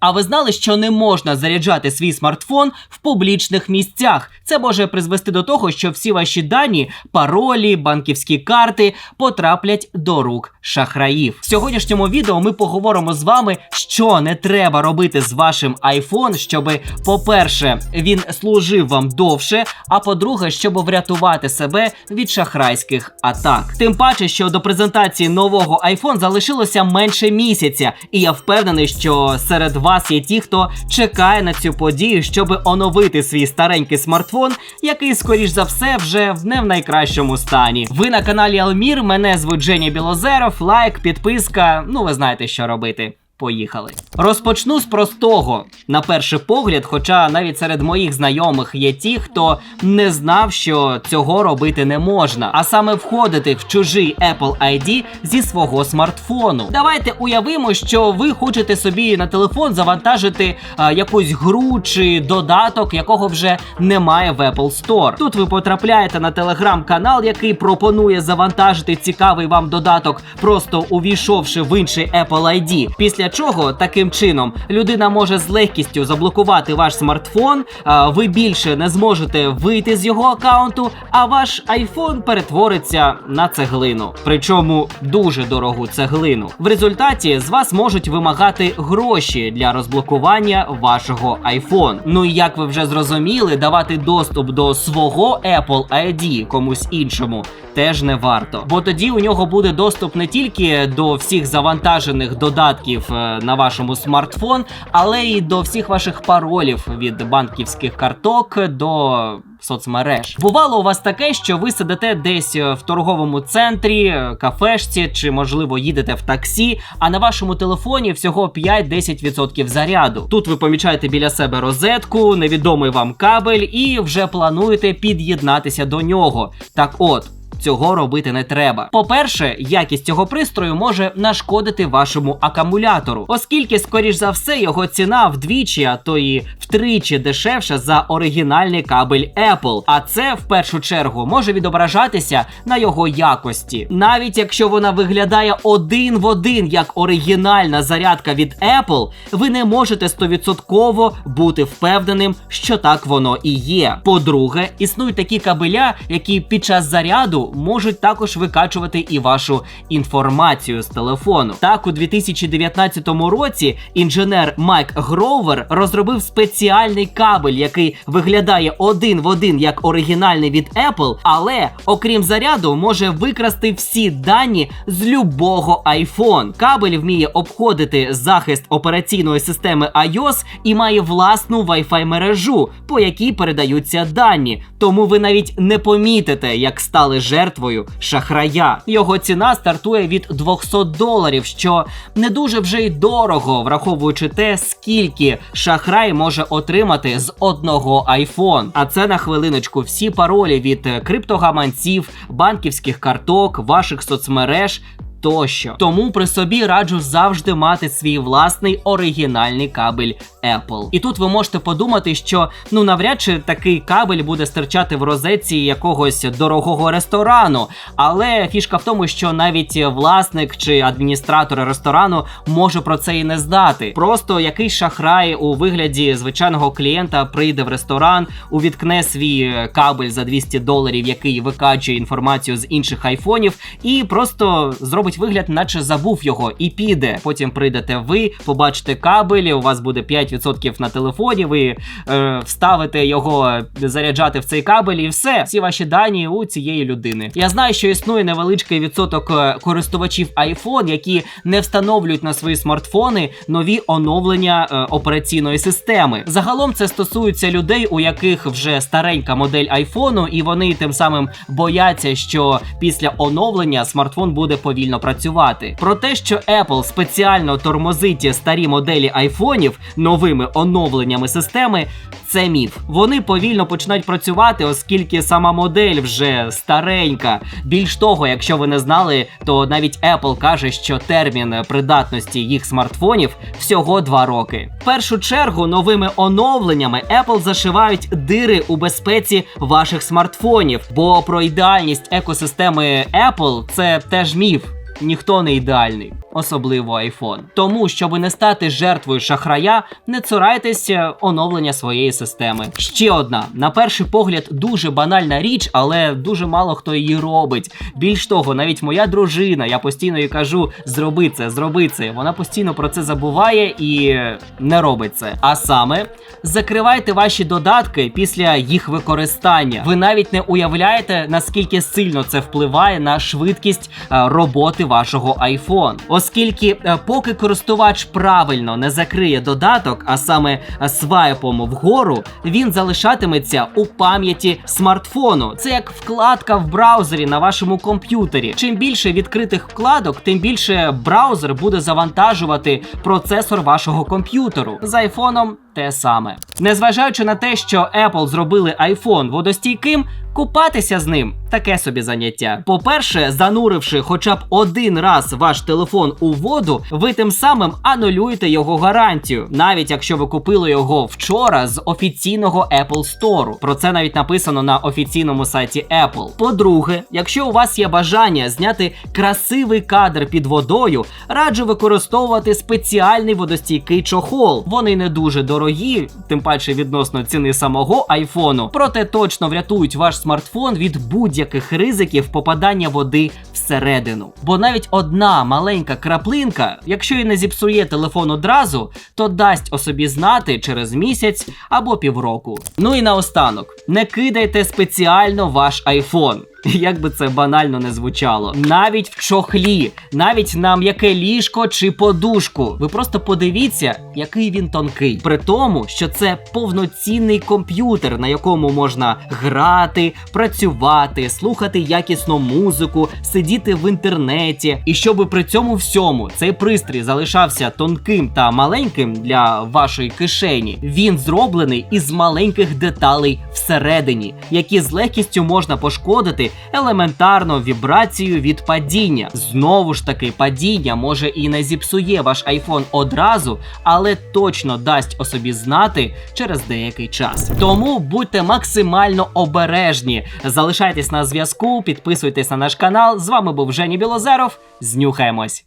А ви знали, що не можна заряджати свій смартфон в публічних місцях? Це може призвести до того, що всі ваші дані, паролі, банківські карти потраплять до рук шахраїв. В сьогоднішньому відео ми поговоримо з вами, що не треба робити з вашим iPhone, щоб, по-перше, він служив вам довше, а по-друге, щоб врятувати себе від шахрайських атак. Тим паче, що до презентації нового iPhone залишилося менше місяця, і я впевнений, що серед є ті, хто чекає на цю подію, щоб оновити свій старенький смартфон, який, скоріш за все, вже не в найкращому стані. Ви на каналі Алмір. Мене звуть Женя Білозеров. Лайк, підписка. Ну, ви знаєте, що робити. Поїхали. Розпочну з простого на перший погляд, хоча навіть серед моїх знайомих є ті, хто не знав, що цього робити не можна, а саме входити в чужий Apple ID зі свого смартфону. Давайте уявимо, що ви хочете собі на телефон завантажити а, якусь гру чи додаток, якого вже немає в Apple Store. Тут ви потрапляєте на телеграм-канал, який пропонує завантажити цікавий вам додаток, просто увійшовши в інший Apple ID. Після чого таким чином людина може з легкістю заблокувати ваш смартфон, ви більше не зможете вийти з його аккаунту, а ваш iPhone перетвориться на цеглину. Причому дуже дорогу цеглину. В результаті з вас можуть вимагати гроші для розблокування вашого iPhone. Ну і як ви вже зрозуміли, давати доступ до свого Apple ID комусь іншому теж не варто. Бо тоді у нього буде доступ не тільки до всіх завантажених додатків на вашому смартфон, але й до всіх ваших паролів від банківських карток до соцмереж. Бувало у вас таке, що ви сидите десь е, в торговому центрі, е, кафешці чи, можливо, їдете в таксі, а на вашому телефоні всього 5-10% заряду. Тут ви помічаєте біля себе розетку, невідомий вам кабель, і вже плануєте під'єднатися до нього. Так от. Цього робити не треба. По-перше, якість цього пристрою може нашкодити вашому акумулятору, оскільки, скоріш за все, його ціна вдвічі, а то і втричі дешевша за оригінальний кабель Apple. А це в першу чергу може відображатися на його якості. Навіть якщо вона виглядає один в один як оригінальна зарядка від Apple, ви не можете стовідсотково бути впевненим, що так воно і є. По-друге, існують такі кабеля, які під час заряду можуть також викачувати і вашу інформацію з телефону. Так, у 2019 році інженер Майк Гроувер розробив спеціальний кабель, який виглядає один в один як оригінальний від Apple, але окрім заряду, може викрасти всі дані з любого iPhone. Кабель вміє обходити захист операційної системи iOS і має власну Wi-Fi мережу, по якій передаються дані. Тому ви навіть не помітите, як стали жертвою шахрая. Його ціна стартує від 200 доларів, що не дуже вже й дорого, враховуючи те, скільки шахрай може отримати з одного айфон. А це на хвилиночку всі паролі від криптогаманців, банківських карток, ваших соцмереж. Тощо тому при собі раджу завжди мати свій власний оригінальний кабель Apple. І тут ви можете подумати, що ну навряд чи такий кабель буде стирчати в розетці якогось дорогого ресторану. Але фішка в тому, що навіть власник чи адміністратор ресторану може про це і не здати. Просто якийсь шахрай у вигляді звичайного клієнта прийде в ресторан, увіткне свій кабель за 200 доларів, який викачує інформацію з інших айфонів, і просто зробить вигляд, наче забув його, і піде. Потім прийдете ви, побачите кабель, у вас буде 5% на телефоні. Ви е, вставите його заряджати в цей кабель, і все, всі ваші дані у цієї людини. Я знаю, що існує невеличкий відсоток е, користувачів iPhone, які не встановлюють на свої смартфони нові оновлення е, операційної системи. Загалом це стосується людей, у яких вже старенька модель айфону, і вони тим самим бояться, що після оновлення смартфон буде повільно працювати. Про те, що Apple спеціально тормозить старі моделі айфонів новими оновленнями системи, це міф. Вони повільно починають працювати, оскільки сама модель вже старенька. Більш того, якщо ви не знали, то навіть Apple каже, що термін придатності їх смартфонів всього 2 роки. В першу чергу новими оновленнями Apple зашивають дири у безпеці ваших смартфонів, бо про ідеальність екосистеми Apple це теж міф. Ніхто не ідеальний. Особливо iPhone. Тому, щоб не стати жертвою шахрая, не цурайтеся оновлення своєї системи. Ще одна, на перший погляд, дуже банальна річ, але дуже мало хто її робить. Більш того, навіть моя дружина, я постійно їй кажу: зроби це, зроби це. Вона постійно про це забуває і не робить це. А саме закривайте ваші додатки після їх використання. Ви навіть не уявляєте, наскільки сильно це впливає на швидкість е, роботи вашого iPhone. Оскільки, е, поки користувач правильно не закриє додаток, а саме свайпом вгору, він залишатиметься у пам'яті смартфону. Це як вкладка в браузері на вашому комп'ютері. Чим більше відкритих вкладок, тим більше браузер буде завантажувати процесор вашого комп'ютеру. З айфоном те саме. Незважаючи на те, що Apple зробили iPhone водостійким, купатися з ним таке собі заняття. По-перше, зануривши хоча б один раз ваш телефон у воду, ви тим самим анулюєте його гарантію, навіть якщо ви купили його вчора з офіційного Apple Store. Про це навіть написано на офіційному сайті Apple. По-друге, якщо у вас є бажання зняти красивий кадр під водою, раджу використовувати спеціальний водостійкий чохол. Вони не дуже дорогі, тим паче відносно ціни самого айфону, проте точно врятують ваш смартфон від будь-яких ризиків попадання води всередину. Бо навіть одна маленька краплинка, якщо і не зіпсує телефон одразу, то дасть о собі знати через місяць або півроку. Ну і наостанок, не кидайте спеціально ваш айфон. Як би це банально не звучало, навіть в чохлі, навіть на м'яке ліжко чи подушку. Ви просто подивіться, який він тонкий. При тому, що це повноцінний комп'ютер, на якому можна грати, працювати, слухати якісну музику, сидіти в інтернеті. І щоб при цьому всьому цей пристрій залишався тонким та маленьким для вашої кишені, він зроблений із маленьких деталей всередині, які з легкістю можна пошкодити елементарно вібрацію від падіння. Знову ж таки, падіння може і не зіпсує ваш iPhone одразу, але точно дасть о собі знати через деякий час. Тому будьте максимально обережні. Залишайтесь на зв'язку, підписуйтесь на наш канал. З вами був Жені Білозеров. Знюхаємось.